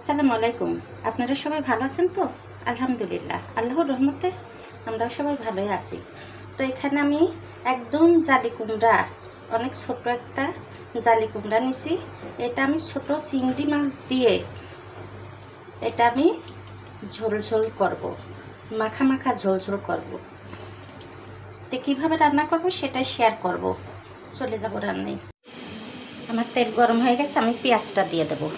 আসসালামু আলাইকুম। আপনারা সবাই ভালো আছেন তো? আলহামদুলিল্লাহ। আল্লাহর রহমতে আমরা সবাই ভালোই আছি। তো এখানে আমি একদম জালি কুমড়া, অনেক ছোট একটা জালি কুমড়া নিছি। এটা আমি ছোট চিংড়ি মাছ দিয়ে এটা আমি ঝোল ঝোল করব, মাখা মাখা ঝোল ঝোল করব। তো কীভাবে রান্না করব সেটাই শেয়ার করব। চলে যাব রান্নায়। আমার তেল গরম হয়ে গেছে, আমি পেঁয়াজটা দিয়ে দেবো।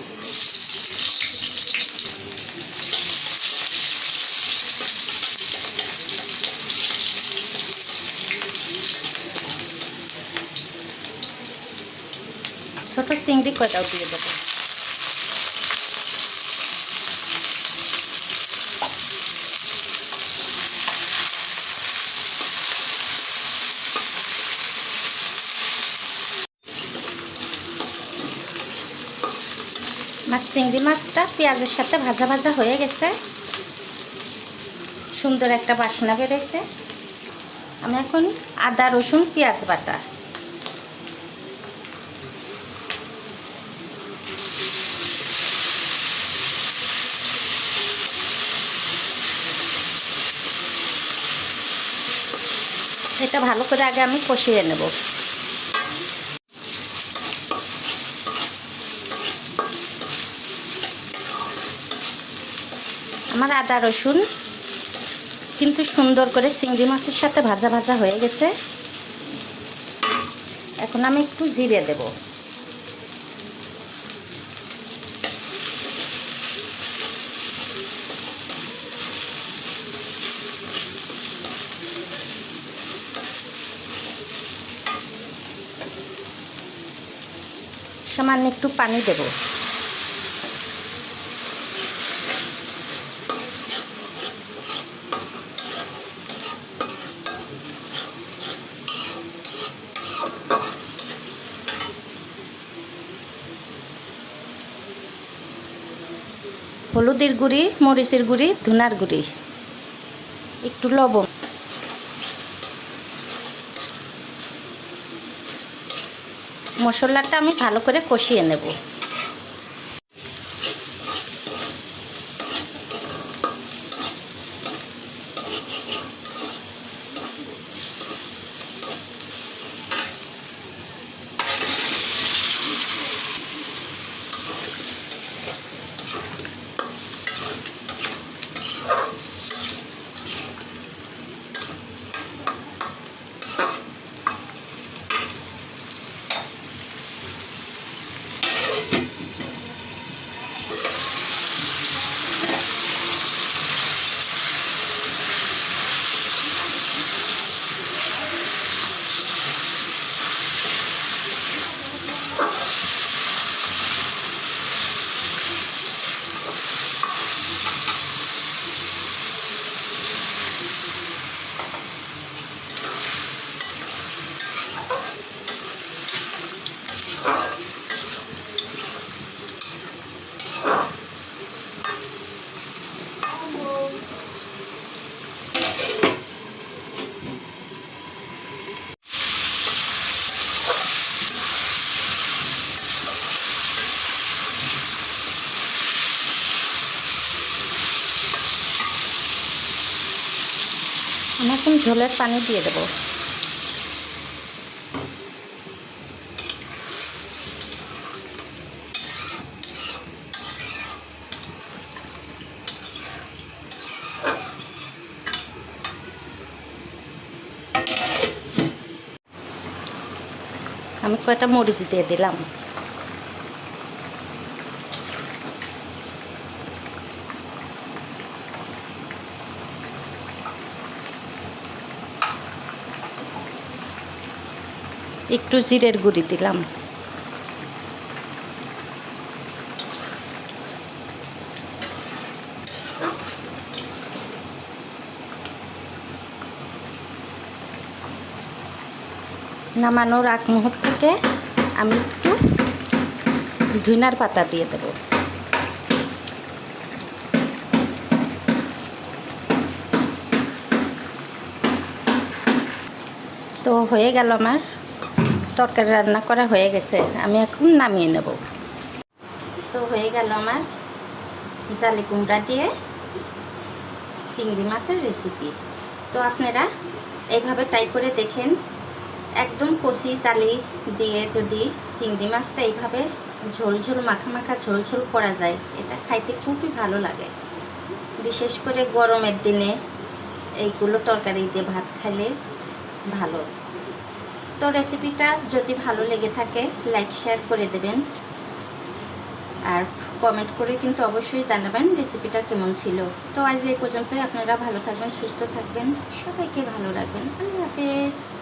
চিংড়ি কয়টাও দিয়ে দেবো মাছ চিংড়ি মাছটা পেঁয়াজের সাথে ভাজা ভাজা হয়ে গেছে। সুন্দর একটা বাসনা বেরোয়েছে আমি এখন আদা, রসুন, পেঁয়াজ বাটা। এটা ভালো করে আগে আমি কষিয়ে নেব। আমার আদা, রসুন, কিন্তু সুন্দর করে চিংড়ি মাছের সাথে ভাজা ভাজা হয়ে গেছে। এখন আমি একটু জিরে দেব। সামান্য একটু পানি দেব। হলুদের গুঁড়ি মরিচের গুঁড়ি ধুনার গুঁড়ি। একটু লবণ। মশলাটা আমি ভালো করে কষিয়ে নেব এখন ঝোলের পানি দিয়ে দেবো। আমি কয়টা মরিচ দিয়ে দিলাম। একটু জিরের গুঁড়ি দিলাম। নামানোর আগ মুহূর্ত থেকে আমি একটু ধুনার পাতা দিয়ে দেবো। তো হয়ে গেল আমার তরকারি রান্না করা হয়ে গেছে, আমি এখন নামিয়ে নেব। তো হয়ে গেল আমার জালি কুমড়া দিয়ে চিংড়ি মাছের রেসিপি তো আপনারা এইভাবে ট্রাই করে দেখেন, একদম কষি জালি দিয়ে যদি চিংড়ি মাছটা এইভাবে ঝোল ঝোল, মাখা মাখা ঝোল ঝোল করা যায়, এটা খাইতে খুবই ভালো লাগে। বিশেষ করে গরমের দিনে এইগুলো তরকারি দিয়ে ভাত খাইলে ভালো। তো রেসিপিটা যদি ভালো লেগে থাকে লাইক শেয়ার করে দেবেন। আর কমেন্ট করে কিন্তু অবশ্যই জানাবেন রেসিপিটা কেমন ছিল। তো আজ এই পর্যন্তই। আপনারা ভালো থাকবেন, সুস্থ থাকবেন। সবাইকে ভালো রাখবেন। আল্লাহ হাফেজ।